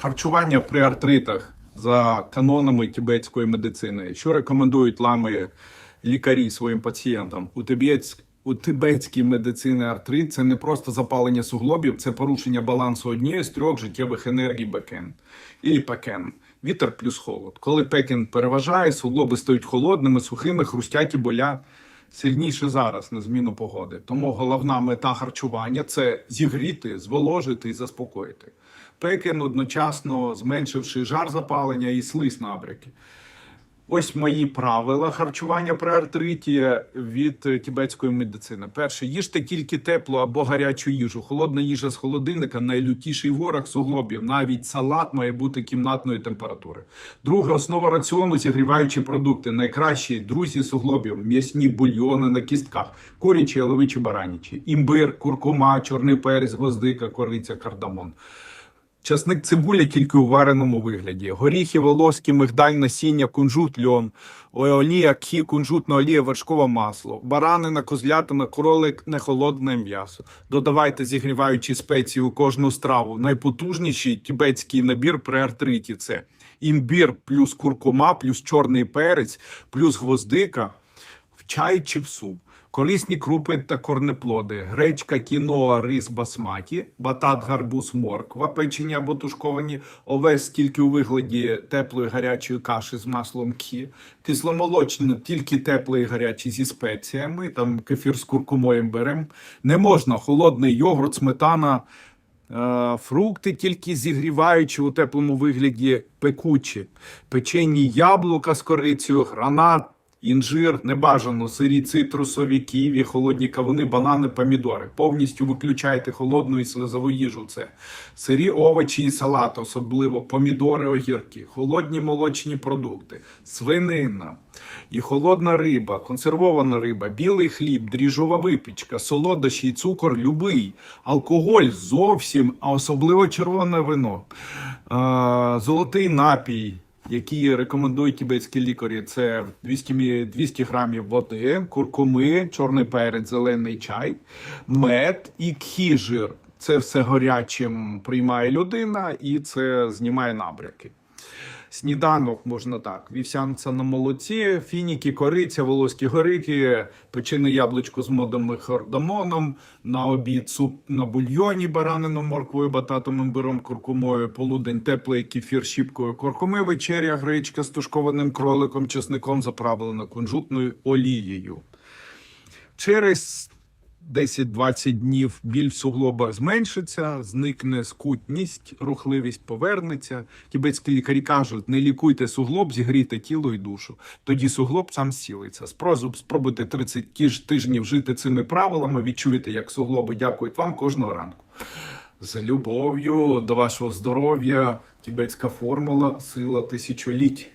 Харчування при артритах за канонами тибетської медицини. Що рекомендують лами лікарі своїм пацієнтам? У тибетськ- у тибетській медицині артрит це не просто запалення суглобів, це порушення балансу однієї з трьох життєвих енергій бекен і пекен. Вітер плюс холод. Коли пекен переважає, суглоби стають холодними, сухими, хрустять і болять сильніше зараз на зміну погоди. Тому головна мета харчування це зігріти, зволожити і заспокоїти. Пекен одночасно зменшивши жар запалення і слизь набряки. Ось мої правила харчування при артриті від е, тібетської медицини. Перше, їжте тільки теплу або гарячу їжу. Холодна їжа з холодильника найлютіший ворог суглобів. Навіть салат має бути кімнатної температури. Друге, основа раціону зігріваючі продукти. Найкращі друзі суглобів, м'ясні бульйони на кістках, курячі, яловичі, баранічі, імбир, куркума, чорний перець, гвоздика, кориця, кардамон. Часник цибуля тільки у вареному вигляді. Горіхи, волоски, мигдаль, насіння, кунжут, льон, олія, кхі, кунжутна олія, вершкове масло, баранина, козлятина, кролик, нехолодне м'ясо. Додавайте зігріваючі спеції у кожну страву. Найпотужніший тібетський набір при артриті це імбір плюс куркума, плюс чорний перець, плюс гвоздика чай чи в суп. Корисні крупи та корнеплоди, гречка, кіноа, рис басматі, батат, гарбуз, морква, печені або тушковані, овес тільки у вигляді теплої гарячої каші з маслом кі, кисломолочні тільки теплий і зі спеціями, там кефір з куркумою берем. Не можна холодний йогурт, сметана, Е, Фрукти тільки зігріваючи у теплому вигляді пекучі, печені яблука з корицею, гранат, інжир, небажано сирі цитрусові, ківі, холодні кавуни, банани, помідори. Повністю виключайте холодну і слизову їжу. Це сирі овочі і салат, особливо помідори, огірки, холодні молочні продукти, свинина і холодна риба, консервована риба, білий хліб, дріжова випічка, солодощі цукор любий, алкоголь зовсім, а особливо червоне вино, золотий напій. Які рекомендують тібетські лікарі, це 200, мі- 200 грамів води, куркуми, чорний перець, зелений чай, мед і кхіжир. Це все гарячим приймає людина і це знімає набряки. Сніданок можна так: вівсянця на молоці, фініки, кориця, волоські горіхи, печене яблучко з модом і кардамоном, на обід суп на бульйоні, баранином, морквою, бататом, імбиром, куркумою, полудень, теплий кефір, щіпкою куркуми, вечеря, гречка з тушкованим кроликом, чесником, заправлена кунжутною олією. Через 10-20 днів біль в суглобах зменшиться, зникне скутність, рухливість повернеться. Тібетські лікарі кажуть, не лікуйте суглоб, зігрійте тіло і душу. Тоді суглоб сам сілиться. Спробуйте, спробуйте 30 тиж- тижнів жити цими правилами, відчуєте, як суглоби дякують вам кожного ранку. За любов'ю до вашого здоров'я, тібетська формула, сила тисячоліть.